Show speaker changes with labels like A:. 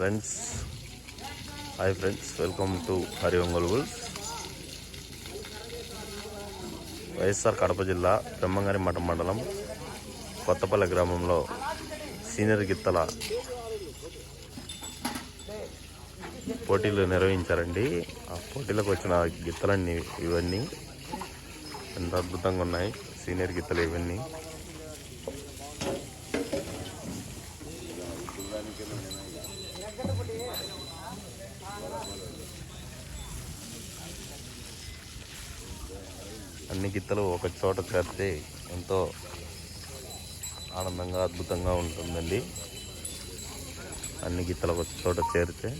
A: Friends hi friends welcome to Hari Ongole YSR Kadapa జిల్లా బ్రహ్మంగారి మఠం మండలం కొత్తపల్లి గ్రామంలో సీనియర్ గిత్తల పోటీలు నిర్వహించారండి. ఆ పోటీలకు వచ్చిన గిత్తలన్నీ ఇవన్నీ ఎంత అద్భుతంగా ఉన్నాయి. సీనియర్ గిత్తలు ఇవన్నీ. అన్ని గిత్తలు ఒక చోట చేరితే ఎంతో ఆనందంగా అద్భుతంగా ఉంటుందండి. అన్ని గిత్తలు ఒక చోట చేరితే